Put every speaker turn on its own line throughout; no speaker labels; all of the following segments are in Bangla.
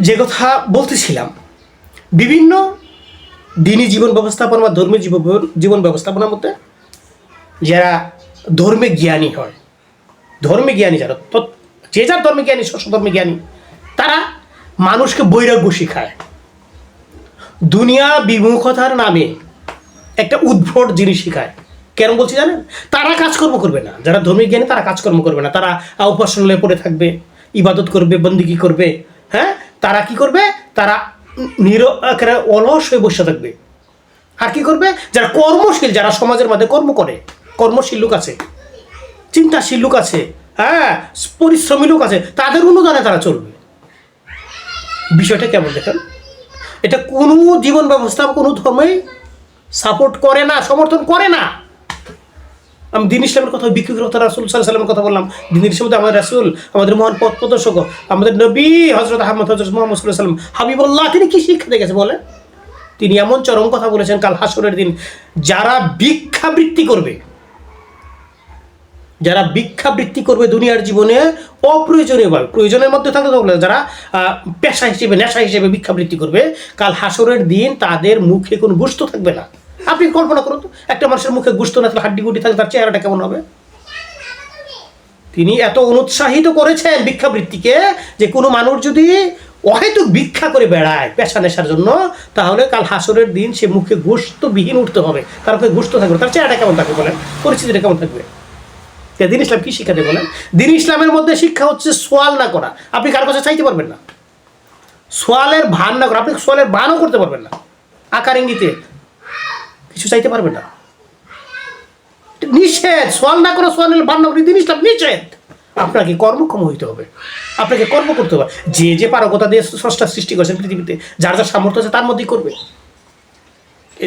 যে কথা বলতেছিলাম, বিভিন্ন দিনই জীবন ব্যবস্থাপনা বা ধর্মীয় জীবন জীবন ব্যবস্থাপনার মধ্যে যারা ধর্মে জ্ঞানী হয়, ধর্মে জ্ঞানী যারা যে যার ধর্মে জ্ঞানী ধর্মে জ্ঞানী, তারা মানুষকে বৈরাগ্য শিখায়। দুনিয়া বিমুখতার নামে একটা উদ্ভট জিনিস শিখায়। কেন বলছি জানেন? তারা কাজকর্ম করবে না। যারা ধর্মীয় জ্ঞানী, তারা কাজকর্ম করবে না। তারা উপাসনালয়ে পড়ে থাকবে, ইবাদত করবে, বন্দিগি করবে হ্যাঁ? তারা কি করবে? তারা নির অলস হয়ে বসে থাকবে। আর কি করবে? যারা কর্মশীল, যারা সমাজের মধ্যে কর্ম করে, কর্মশীল লোক আছে, চিন্তাশীল লোক আছে হ্যাঁ পরিশ্রমী লোক আছে, তাদের অনুদানে তারা চলবে। বিষয়টা কেমন দেখেন? এটা কোনো জীবন ব্যবস্থা, কোনো ধর্মই সাপোর্ট করে না, সমর্থন করে না। আমি দিন ইসলামের কথা বিক্রি কথা, রাসুল সাল্লামের কথা বললাম। দিন ইসলামে আমাদের রাসুল, আমাদের মহান পথ প্রদর্শক, আমাদের নবী হজরত আহমদ হজরত মোহাম্মদ সাল্লাম হাবিবুল্লাহ, তিনি কি শিক্ষা দেখেছে বলেন? তিনি এমন চরম কথা বলেছেন, কাল হাসরের দিন যারা ভিক্ষাবৃত্তি করবে, যারা ভিক্ষাবৃত্তি করবে দুনিয়ার জীবনে অপ্রয়োজনীয়ভাবে প্রয়োজনের মধ্যে থাকলে তো বলে যারা পেশা হিসেবে, নেশা হিসেবে ভিক্ষাবৃত্তি করবে, কাল হাসরের দিন তাদের মুখে কোনো গুস্ত থাকবে না। আপনি কল্পনা করুন তো, একটা মানুষের মুখে গুস্ত না থাকলে হাড্ডি গুটি থাকলে তার চেহারাটা কেমন হবে? তিনি এত অনুৎসাহিত করেছেন ভিক্ষাবৃত্তিকে যে কোনো মানুষ যদি অহেতুক ভিক্ষা করে বেড়ায় পেশা নেশার জন্য, তাহলে কাল হাসরের দিন সে মুখে গোস্ত বিহীন উঠতে হবে। তার মুখে গোস্ত থাকবে। তার চেহারাটা কেমন থাকবে বলেন? পরিস্থিতিটা কেমন থাকবে? দিন ইসলাম কি শিক্ষা দেয় বলেন? দিন ইসলামের মধ্যে শিক্ষা হচ্ছে সোয়াল না করা। আপনি কার কাছে চাইতে পারবেন না। সোয়ালের ভান না করা। আপনি সোয়ালের ভানও করতে পারবেন না। আকার ইঙ্গিতে কিছু চাইতে পারবে না। নিষেধ, সোয়াল না করে না করে দিন ইসলাম নিষেধ। আপনাকে কর্মক্ষম হইতে হবে। আপনাকে কর্ম করতে হবে। যে যে পারকতা দিয়ে স্রষ্টা সৃষ্টি করেছেন পৃথিবীতে, যার যার সামর্থ্য আছে তার মধ্যেই করবে।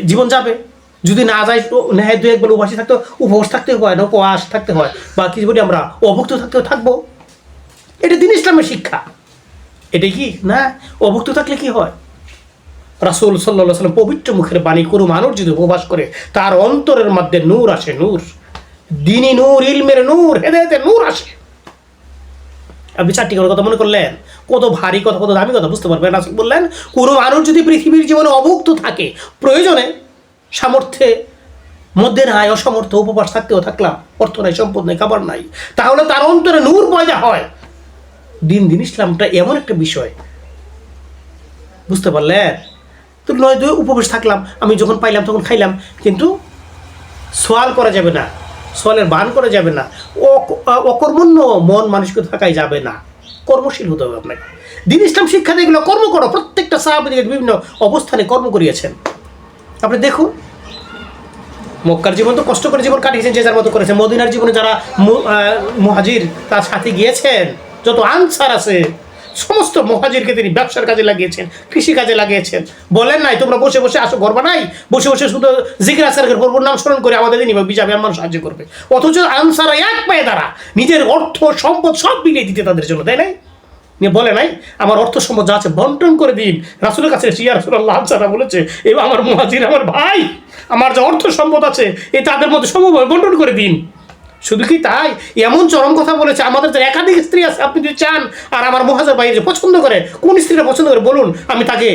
জীবন যাবে। যদি না যায় তো নেহায় দু একবার উপাসী থাকতে উপবাস থাকতে হয় না উপবাস থাকতে হয়, বা কিছু বলি আমরা, অভুক্ত থাকতে থাকব। এটা দিন ইসলামের শিক্ষা। এটা কি? না, অভুক্ত থাকলে কি হয়? রাসুল সাল্লাহ সাল্লাম পবিত্র মুখের বাণী কোনো মানুষ যদি উপবাস করে, তার অন্তরের মধ্যে নূর আসে, নূর। দিনী নূর, ইলমের নূর হেদায়তে নূর আসে। আপনি চারটি কথা মনে করলেন? কত ভারী কথা, কত দামি কথা, বুঝতে পারবেন? রাসুল বললেন, কোনো মানুষ যদি পৃথিবীর জীবনে অভুক্ত থাকে, প্রয়োজনে সামর্থ্যে মধ্যে নাই, অসমর্থ উপবাস থাকতেও থাকলাম, অর্থ নাই, সম্পদ নাই, খাবার নাই, তাহলে তার অন্তরে নূর পয়দা হয়। দিন দিন ইসলামটা এমন একটা বিষয়। বুঝতে পারলেন? তো নয় দুই উপবাস থাকলাম। আমি যখন পাইলাম তখন খাইলাম। কিন্তু সোয়াল করা যাবে না। সোয়ালের বান করা যাবে না। অক- অকর্মণ্য মন মানুষকে থাকাই যাবে না। কর্মশীল হতে হবে আপনাকে। দিন ইসলাম শিক্ষা দিয়ে এগুলো কর্ম করো। প্রত্যেকটা সাহাবিদের বিভিন্ন অবস্থানে কর্ম করিয়েছেন। আপনি দেখুন। মক্কার জীবন তো কষ্ট করে জীবন কাটিয়েছেন, যে যার মতো করেছেন। মদিনার জীবনে যারা মুহাজির, তার সাথে গিয়েছেন। যত আনসার আছে সমস্ত মহাজিরকে তিনি ব্যবসার কাজে লাগিয়েছেন, কৃষি কাজে লাগিয়েছেন। বলেন নাই, তোমরা বসে বসে আসো, গর্বা নাই? বসে বসে শুধু জিকির আসারের প্রভুর নাম স্মরণ করে আমাদের নিবে বিজাবে আমার সাহায্য করবে। অথচ আনসার এক পায়ে দ্বারা নিজের অর্থ, সম্পদ সব বিলিয়ে দিতে তাদের জন্য, তাই নাই? নিয়ে বলে নাই, আমার অর্থ, সম্পদ যা আছে বন্টন করে দিন। রাসুলের কাছে এসে, ইয়া রাসুল্লাহ আনসারা বলেছে, এবার আমার মহাজির, আমার ভাই, আমার যে অর্থ, সম্পদ আছে, এ তাদের মধ্যে সমভাবে বন্টন করে দিন। শুধু কি তাই? এমন চরম কথা বলেছে, আমাদের যে একাধিক স্ত্রী আছে, আপনি যদি চান আর আমার মহাজার ভাই যে পছন্দ করে, কোন স্ত্রীটা পছন্দ করে, বলুন, আমি তাকে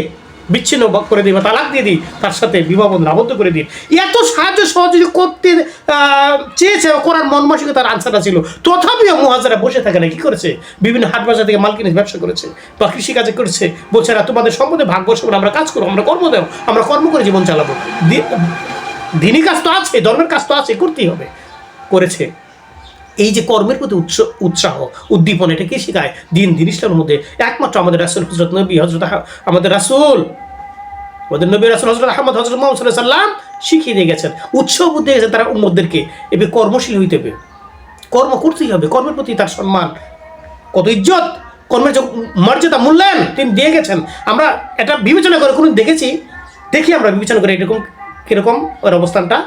বিচ্ছিন্ন করে দিই বা তালাক দিয়ে দিই, তার সাথে বিবাহ আবদ্ধ করে দিই। এত সাহায্য সহযোগী করতে চেয়েছে করার মন মাসিকে তার আনসারটা ছিল। তথাপিও মহাজারা বসে থাকে না, কি করেছে? বিভিন্ন হাট বাজার থেকে মাল কিনে ব্যবসা করেছে, বা কৃষিকাজে করেছে, বলছে না তোমাদের সম্পদে ভাগ্য সব আমরা কাজ করব, আমরা কর্ম দেবো, আমরা কর্ম করে জীবন চালাবো। দিনই কাজ তো আছে, ধর্মের কাজ তো আছে, করতেই হবে। করেছে। এই যে কর্মের প্রতি উৎস, উৎসাহ, উদ্দীপন, এটা কি শেখায়? দিন ইসলামের মধ্যে একমাত্র আমাদের রাসুল হজরত নবী হজরত আমাদের রাসুল, আমাদের নবী রাসুল হজরত আহমদ হজরত মোহাম্মদ সাল্লাম শিখিয়ে দিয়ে গেছেন, উৎসাহ বুদ্ধি গেছেন তারা উম্মদেরকে এবার কর্মশীল হইতে হবে। কর্ম করতেই হবে। কর্মের প্রতি তার সম্মান। কত ইজ্জত! কর্মের যে মর্যাদা, মূল্যায়ন, তিনি দিয়ে গেছেন। আমরা এটা বিবেচনা করে কোনো দেখেছি? দেখি আমরা বিবেচনা করে এরকম, কীরকম ওর অবস্থানটা।